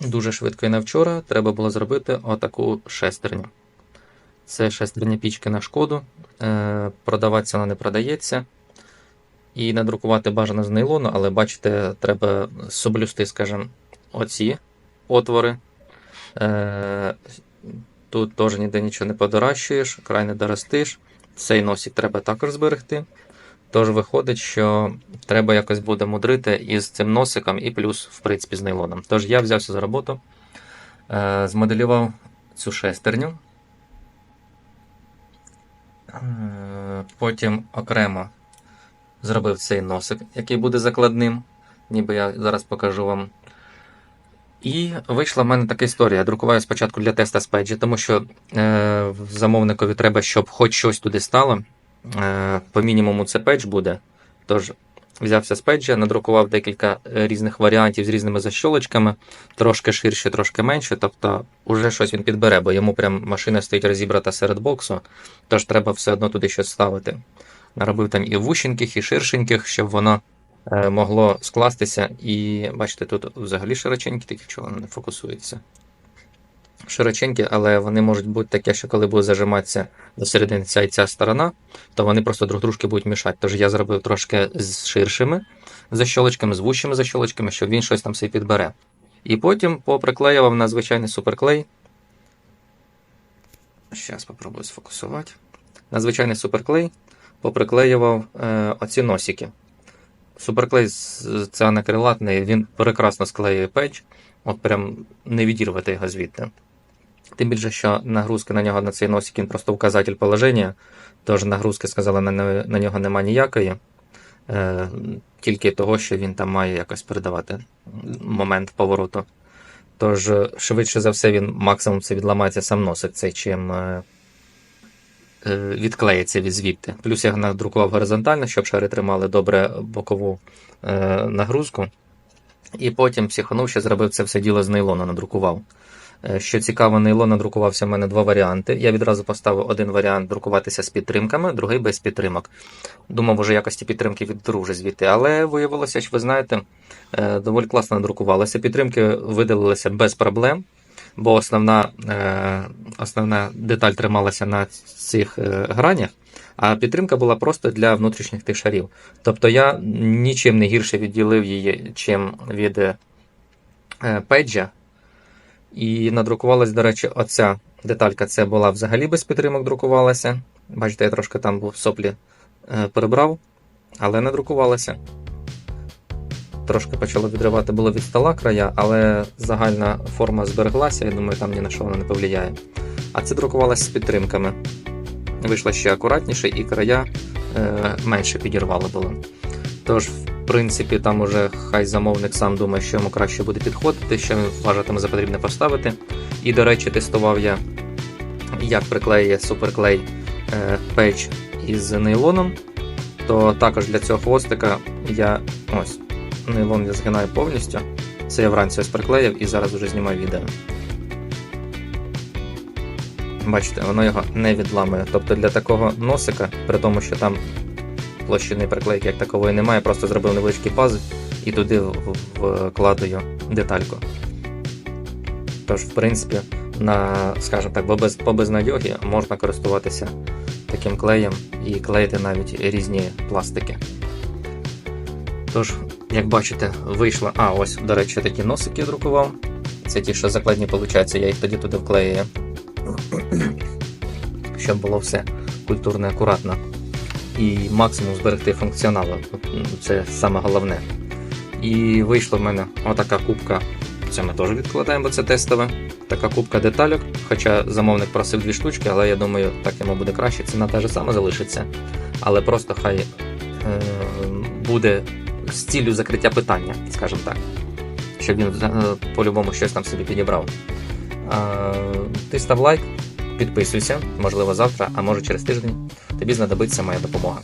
дуже швидко і не вчора треба було зробити отаку шестерню. Це шестерня пічки на шкоду. Е, продаватися вона не продається. І надрукувати бажано з нейлону, але бачите, треба соблюсти, скажімо, оці отвори. Е, тут теж ніде нічого не подоращуєш, край не доростиш. Цей носик треба також зберегти. Тож виходить, що треба якось буде мудрити із цим носиком і плюс, в принципі, з нейлоном. Тож я взявся за роботу, е, змоделював цю шестерню. Е, Потім окремо зробив цей носик, який буде закладним, ніби я зараз покажу вам. І вийшла в мене така історія. Я друкуваю спочатку для теста з педжі, тому що е, замовникові треба, щоб хоч щось туди стало. Е, по мінімуму це педж буде. Тож взявся з педжа, надрукував декілька е, різних варіантів з різними защолочками, трошки ширше, трошки менше. Тобто, уже щось він підбере, бо йому прям машина стоїть розібрата серед боксу, тож треба все одно туди щось ставити. Наробив там і вущеньких, і ширшеньких, щоб воно е, могло скластися. І бачите, тут взагалі широченькі, такі чого не фокусується. Широченькі, але вони можуть бути такі, що коли буде зажиматися до середини ця і ця сторона, то вони просто друг дружки будуть мішати. Тож я зробив трошки з ширшими защолочками, з вущими защолочками, щоб він щось там собі підбере. І потім поприклеював на звичайний суперклей. Зараз спробую сфокусувати. На звичайний суперклей поприклеював е, оці носики. Суперклей це анакрилатний, він прекрасно склеює печ, от прям не відірвати його звідти. Тим більше, що нагрузки на нього на цей носик він просто указатель положення, тож нагрузки сказали на, на нього нема ніякої, е, тільки того, що він там має якось передавати момент повороту. Тож, е, швидше за все, він максимум це відламається сам носик, цей чим е, е, відклеїться від звідти. Плюс я надрукував горизонтально, щоб шари тримали добре бокову е, нагрузку. І потім психанув, зробив це все діло з нейлону, надрукував. Е, Що цікаво, нейлон надрукувався в мене два варіанти. Я відразу поставив один варіант друкуватися з підтримками, другий без підтримок. Думав, уже якості підтримки відберу вже звідти, але виявилося, що ви знаєте, е, доволі класно надрукувалося. Підтримки видалилися без проблем, бо основна, е, основна деталь трималася на цих гранях, а підтримка була просто для внутрішніх тих шарів. Тобто я нічим не гірше відділив її, чим від педжа. І надрукувалась, до речі, оця деталька це була взагалі без підтримок друкувалася. Бачите, я трошки там був соплі е, перебрав, але надрукувалася. Трошки почало відривати було від стола края, але загальна форма збереглася, я думаю, там ні на що вона не повлияє. А це друкувалося з підтримками. Вийшло ще акуратніше, і края е, менше підірвали було. Тож, в принципі, там уже хай замовник сам думає, що йому краще буде підходити, що він вважатиме за потрібне поставити. І, до речі, тестував я, як приклеює суперклей е, печ із нейлоном. То також для цього хвостика я ось нейлон я згинаю повністю. Це я вранці ось приклеїв і зараз вже знімаю відео. Бачите, воно його не відламує. Тобто для такого носика, при тому, що там площини приклейки як такової немає, просто зробив невеличкий паз і туди вкладаю детальку. Тож, в принципі, на, скажімо так, по безнадьогі можна користуватися таким клеєм і клеїти навіть різні пластики. Тож, як бачите, вийшло. А, ось, до речі, такі носики друкував. Це ті, що закладні, виходить, я їх тоді туди вклеюю. Щоб було все культурно і акуратно. І максимум зберегти функціонал. Це саме головне. І вийшла в мене отака кубка. Це ми теж відкладаємо, бо це тестове. Така кубка детальок. Хоча замовник просив дві штучки, але я думаю, так йому буде краще. Ціна та ж сама залишиться. Але просто хай е, буде з ціллю закриття питання, скажімо так. Щоб він е, по-любому щось там собі підібрав. Е, ти став лайк, підписуйся, можливо, завтра, а може через тиждень. Тобі знадобиться моя допомога.